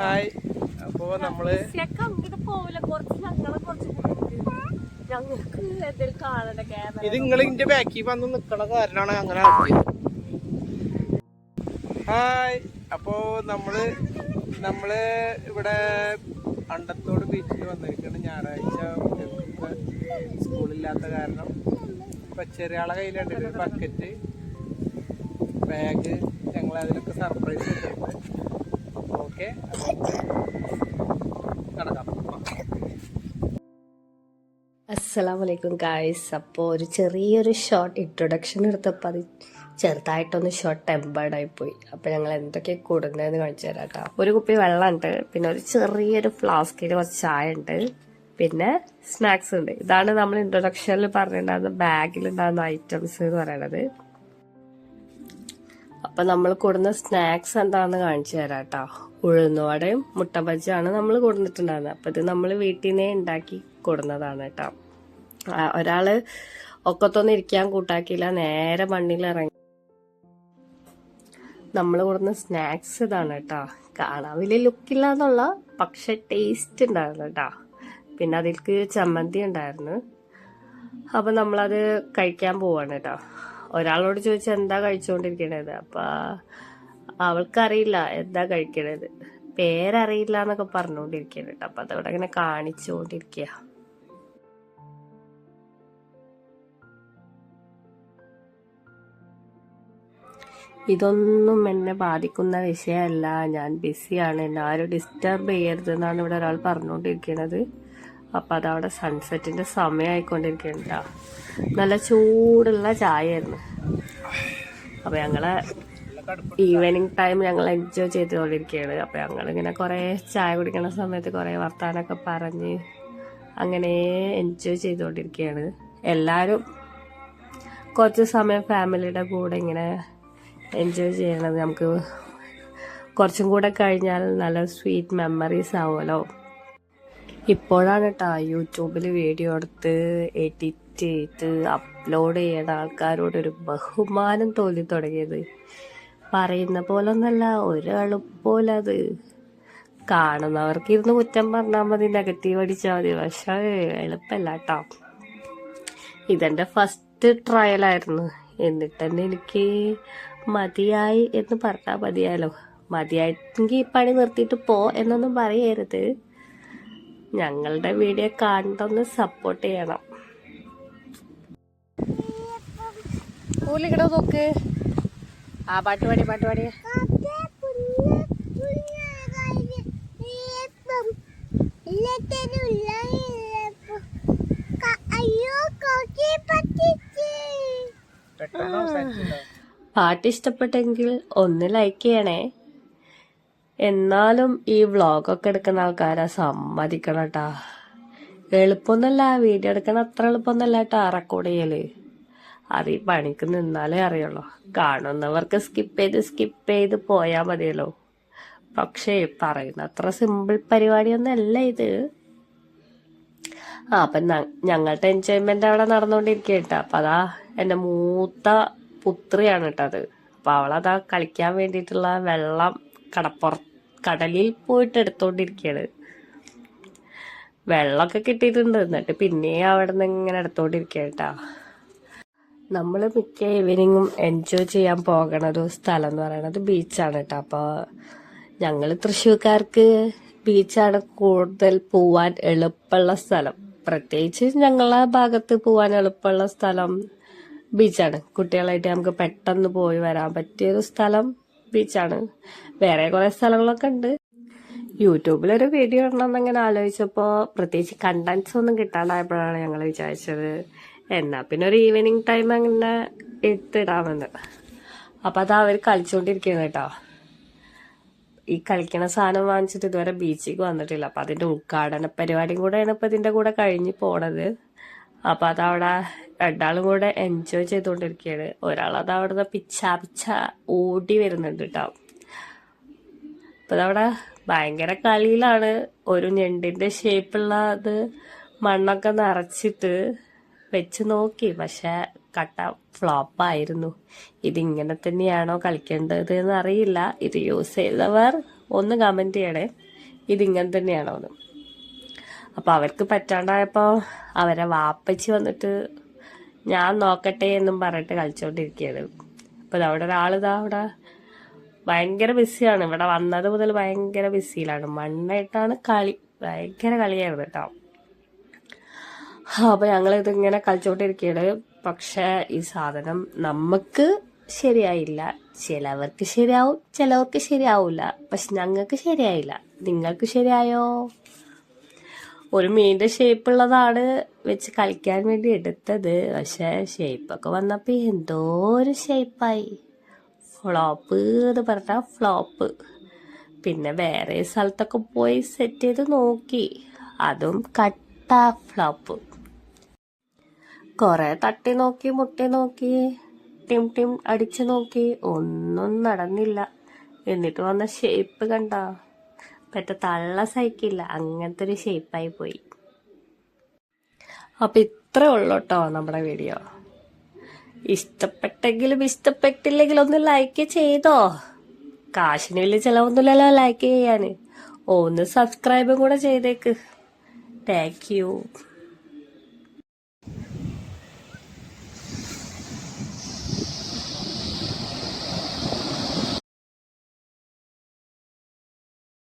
Hi. അപ്പോ നമ്മൾ ഇത് നിങ്ങൾ ബാക്കിൽ വന്ന് നിക്കണ കാരണമാണ് അങ്ങനെ ആക്കിയത് ഹായ്. അപ്പോ നമ്മൾ നമ്മൾ ഇവിടെ അണ്ടത്തോട് ബീച്ചിൽ വന്നിരിക്കുകയാണ് ഞായറാഴ്ച സ്കൂളില്ലാത്ത കാരണം. ഇപ്പൊ ചെറിയ ആളെ കയ്യിലുണ്ട്. ഒരു ബക്കറ്റ് ബാഗ് ഞങ്ങൾ അതിലൊക്കെ സർപ്രൈസ് ഓക്കെ. നടക്കാം അസ്സലാമലൈക്കും ഗായ്സ്. അപ്പോൾ ഒരു ചെറിയൊരു ഷോർട്ട് ഇൻട്രൊഡക്ഷൻ എടുത്തപ്പോൾ അത് ചെറുതായിട്ടൊന്ന് ഷോർട്ട് ടെമ്പേർഡായി പോയി. അപ്പോൾ ഞങ്ങൾ എന്തൊക്കെ കൊടുക്കുന്നതെന്ന് കാണിച്ചു തരാം കേട്ടോ ഒരു കുപ്പി വെള്ളമുണ്ട്. പിന്നെ ഒരു ചെറിയൊരു ഫ്ലാസ്കിൽ കുറച്ച് ചായ ഉണ്ട് പിന്നെ സ്നാക്സ് ഉണ്ട്. ഇതാണ് നമ്മൾ ഇൻട്രൊഡക്ഷനിൽ പറഞ്ഞിട്ടുണ്ടായിരുന്ന ബാഗിലുണ്ടാകുന്ന ഐറ്റംസ് എന്ന് പറയണത്. അപ്പം നമ്മൾ കൊടുന്ന സ്നാക്സ് എന്താണെന്ന് കാണിച്ചു തരാം കേട്ടോ ഉഴുന്നുവടയും മുട്ട ബജ്ജിയാണ് നമ്മൾ കൊടുത്തിട്ടുണ്ടായിരുന്നത് അപ്പം ഇത് നമ്മൾ വീട്ടിൽ നിന്നേ ഉണ്ടാക്കി കൊടുന്നതാണ് കേട്ടോ. ഒരാൾ ഒക്കത്തൊന്നും ഇരിക്കാൻ കൂട്ടാക്കിയില്ല നേരെ മണ്ണിൽ ഇറങ്ങി. നമ്മൾ കൊടുന്ന സ്നാക്സ് ഇതാണ് കേട്ടോ. കാണാൻ വലിയ ലുക്കില്ല എന്നുള്ള പക്ഷെ ടേസ്റ്റ് ഉണ്ടായിരുന്നു കേട്ടോ. പിന്നെ അതിൽക്ക് ചമ്മന്തി ഉണ്ടായിരുന്നു. അപ്പൊ നമ്മളത് കഴിക്കാൻ പോവാണ് കേട്ടോ. ഒരാളോട് ചോദിച്ചാൽ എന്താ കഴിച്ചുകൊണ്ടിരിക്കണത് അപ്പൊ അവൾക്കറിയില്ല എന്താ കഴിക്കണത്. പേരറിയില്ല എന്നൊക്കെ പറഞ്ഞുകൊണ്ടിരിക്കണ കേട്ടോ അപ്പൊ അതവിടെ ഇങ്ങനെ കാണിച്ചുകൊണ്ടിരിക്കുക ഇതൊന്നും എന്നെ ബാധിക്കുന്ന വിഷയമല്ല ഞാൻ ബിസിയാണ്. എന്നെ ആരും ഡിസ്റ്റർബ് ചെയ്യരുതെന്നാണ് ഇവിടെ ഒരാൾ പറഞ്ഞുകൊണ്ടിരിക്കുന്നത് അപ്പം അതവിടെ സൺസെറ്റിന്റെ സമയമായിക്കൊണ്ടിരിക്കുന്നുണ്ടാ നല്ല ചൂടുള്ള ചായ ആയിരുന്നു അപ്പം ഞങ്ങൾ ഈവനിങ് ടൈം ഞങ്ങൾ എൻജോയ് ചെയ്തുകൊണ്ടിരിക്കുകയാണ്. അപ്പം ഞങ്ങളിങ്ങനെ കുറേ ചായ കുടിക്കുന്ന സമയത്ത് കുറേ വർത്താനൊക്കെ പറഞ്ഞ് അങ്ങനെ എൻജോയ് ചെയ്തുകൊണ്ടിരിക്കുകയാണ്. എല്ലാവരും കുറച്ച് സമയം ഫാമിലിയുടെ കൂടെ ഇങ്ങനെ എൻജോയ് ചെയ്യണത് നമുക്ക് കുറച്ചും കൂടെ കഴിഞ്ഞാൽ നല്ല സ്വീറ്റ് മെമ്മറീസ് ആവുമല്ലോ. ഇപ്പോഴാണ് കേട്ടോ യൂട്യൂബിൽ വീഡിയോ എടുത്ത് എഡിറ്റ് ചെയ്ത് അപ്ലോഡ് ചെയ്യുന്ന ആൾക്കാരോട് ഒരു ബഹുമാനം തോന്നി തുടങ്ങിയത്. പറയുന്ന പോലൊന്നല്ല ഒരു എളുപ്പമില്ല അത് കാണുന്നവർക്ക് ഇരുന്ന് കുറ്റം പറഞ്ഞാൽ മതി നെഗറ്റീവ് അടിച്ചാൽ മതി. പക്ഷേ എളുപ്പമല്ല കേട്ടോ ഇതെന്റെ ഫസ്റ്റ് ട്രയൽ ആയിരുന്നു. എന്നിട്ട് തന്നെ എനിക്ക് മതിയായി എന്ന് പറഞ്ഞാൽ മതിയാലോ. മതിയായിട്ടെങ്കിൽ പണി നിർത്തിയിട്ട് പോ എന്നൊന്നും പറയരുത്. ഞങ്ങളുടെ വീഡിയോ കണ്ടൊന്ന് സപ്പോർട്ട് ചെയ്യണം. കൂലിക്കട നോക്ക്. ആ പാട്ട് പാടി പാട്ട് പാടി. അയ്യോ കോക്കി പറ്റിച്ച് പെട്ടെന്ന് അവസാനിച്ചിട്ടുണ്ടോ? പാട്ട് ഇഷ്ടപ്പെട്ടെങ്കിൽ ഒന്ന് ലൈക്ക് ചെയ്യണേ. എന്നാലും ഈ വ്ളോഗൊക്കെ എടുക്കുന്ന ആൾക്കാരെ സമ്മതിക്കണം കേട്ടാ എളുപ്പമൊന്നുമല്ല വീഡിയോ എടുക്കണ അത്ര എളുപ്പമൊന്നുമല്ല കേട്ടാ റെക്കോർഡ് ചെയ്യൽ. അത് ഈ പണിക്ക് നിന്നാലേ അറിയുള്ളൂ. കാണുന്നവർക്ക് സ്കിപ്പ് ചെയ്ത് സ്കിപ്പ് ചെയ്ത് പോയാൽ മതിയല്ലോ. പക്ഷേ പറയുന്ന അത്ര സിമ്പിൾ പരിപാടിയൊന്നല്ല ഇത്. ആ അപ്പൊ ഞങ്ങളുടെ എൻജോയ്മെന്റ് അവിടെ നടന്നുകൊണ്ടിരിക്കട്ടോ അപ്പൊ അതാ എന്റെ മൂത്ത പുത്രിയാണ് കേട്ടോ അത് അപ്പൊ അവളതാ കളിക്കാൻ വേണ്ടിയിട്ടുള്ള വെള്ളം കടപ്പുറ കടലിൽ പോയിട്ട് എടുത്തോണ്ടിരിക്കയാണ്. വെള്ളമൊക്കെ കിട്ടിയിട്ടുണ്ട്. എന്നിട്ട് പിന്നെ അവിടെ നിന്ന് ഇങ്ങനെ എടുത്തോണ്ടിരിക്കട്ടാ നമ്മൾ മിക്ക ഈവനിങ്ങും എൻജോയ് ചെയ്യാൻ പോകണ ഒരു സ്ഥലം എന്ന് പറയുന്നത് ബീച്ചാണ് കേട്ടോ അപ്പോൾ ഞങ്ങൾ തൃശ്ശൂർക്കാർക്ക് ബീച്ചാണ് കൂടുതൽ പോവാൻ എളുപ്പമുള്ള സ്ഥലം. പ്രത്യേകിച്ച് ഞങ്ങളെ ഭാഗത്ത് പോവാൻ എളുപ്പമുള്ള സ്ഥലം ബീച്ചാണ് കുട്ടികളായിട്ട് നമുക്ക് പെട്ടെന്ന് പോയി വരാൻ പറ്റിയൊരു സ്ഥലം ബീച്ചാണ് വേറെ കുറെ സ്ഥലങ്ങളൊക്കെ ഉണ്ട്. യൂട്യൂബിലൊരു വീഡിയോ ഇടണമെന്ന് എന്നിങ്ങനെ ആലോചിച്ചപ്പോൾ പ്രത്യേകിച്ച് കണ്ടന്റ്സ് ഒന്നും കിട്ടാണ്ടായപ്പോഴാണ് ഞങ്ങൾ വിചാരിച്ചത്. എന്നാ പിന്നെ ഒരു ഈവനിങ് ടൈം അങ്ങനെ എടുത്തിടാമെന്ന്. അപ്പൊ അത് അവർ കളിച്ചുകൊണ്ടിരിക്കുന്നത് കേട്ടോ. ഈ കളിക്കണ സാധനം വാങ്ങിച്ചിട്ട് ഇതുവരെ ബീച്ചിലേക്ക് വന്നിട്ടില്ല. അപ്പൊ അതിന്റെ ഉദ്ഘാടന പരിപാടിയും കൂടെയാണ് ഇപ്പൊ ഇതിന്റെ കൂടെ കഴിഞ്ഞ് പോണത്. അപ്പൊ അതവിടെ രണ്ടാളും കൂടെ എൻജോയ് ചെയ്തുകൊണ്ടിരിക്കുകയാണ് ഒരാൾ അത് അവിടെ പിച്ച പിച്ച ഓടി വരുന്നുണ്ട് കേട്ടോ അപ്പൊ അതവിടെ ഭയങ്കര കളിയിലാണ്. ഒരു ഞെണ്ടിന്റെ ഷേപ്പുള്ള അത് മണ്ണൊക്കെ നിറച്ചിട്ട് വെച്ച് നോക്കി. പക്ഷെ കട്ട ഫ്ലോപ്പായിരുന്നു ഇതിങ്ങനെ തന്നെയാണോ കളിക്കേണ്ടത് എന്ന് അറിയില്ല ഇത് യൂസ് ചെയ്തവർ ഒന്ന് കമന്റ് ചെയ്യണേ. ഇതിങ്ങനെ തന്നെയാണോ എന്ന് അപ്പോൾ അവർക്ക് പറ്റാണ്ടായപ്പോൾ അവരെ വാപ്പച്ചി വന്നിട്ട് ഞാൻ നോക്കട്ടെ എന്നും പറഞ്ഞിട്ട് കളിച്ചോണ്ടിരിക്കുകയാണ് അപ്പോൾ അവിടെ ഒരാളിതാ അവിടെ ഭയങ്കര ബിസിയാണ്. ഇവിടെ വന്നത് മുതൽ ഭയങ്കര ബിസിയിലാണ്. മണ്ണായിട്ടാണ് കളി. ഭയങ്കര കളിയായിരുന്നു കേട്ടോ. അപ്പോൾ ഞങ്ങൾ ഇതിങ്ങനെ കളിച്ചോണ്ടിരിക്കുകയാണ് പക്ഷേ ഈ സാധനം നമുക്ക് ശരിയായില്ല. ചിലവർക്ക് ശരിയാവും ചിലവർക്ക് ശരിയാവില്ല പക്ഷെ ഞങ്ങൾക്ക് ശരിയായില്ല. നിങ്ങൾക്ക് ശരിയായോ? ഒരു മീനിന്റെ ഷേപ്പ് ഉള്ളതാണ് വെച്ച് കളിക്കാൻ വേണ്ടി എടുത്തത്. പക്ഷെ ഷേപ്പൊക്കെ വന്നപ്പോൾ എന്തോ ഒരു ഷേപ്പായി ഫ്ലോപ്പ് എന്ന് പറഞ്ഞാൽ ഫ്ലോപ്പ് പിന്നെ വേറെ സ്ഥലത്തൊക്കെ പോയി സെറ്റ് ചെയ്ത് നോക്കി. അതും കട്ട ഫ്ലോപ്പ് കുറെ തട്ടി നോക്കി മുട്ടി നോക്കി ടിം ടിം അടിച്ചു നോക്കി. ഒന്നും നടന്നില്ല. എന്നിട്ട് വന്ന ഷേപ്പ് കണ്ട. പറ്റ തള്ള സഹിക്കില്ല. അങ്ങനത്തെ ഒരു ഷേപ്പായി പോയി. അപ്പൊ ഇത്രേ ഉള്ളൂ കേട്ടോ നമ്മുടെ വീഡിയോ ഇഷ്ടപ്പെട്ടെങ്കിലും ഇഷ്ടപ്പെട്ടില്ലെങ്കിലും ഒന്ന് ലൈക്ക് ചെയ്തോ. കാശിന് വലിയ ചിലവൊന്നുമില്ലല്ലോ ലൈക്ക് ചെയ്യാൻ ഒന്ന് സബ്സ്ക്രൈബും കൂടെ ചെയ്തേക്ക്. Thank you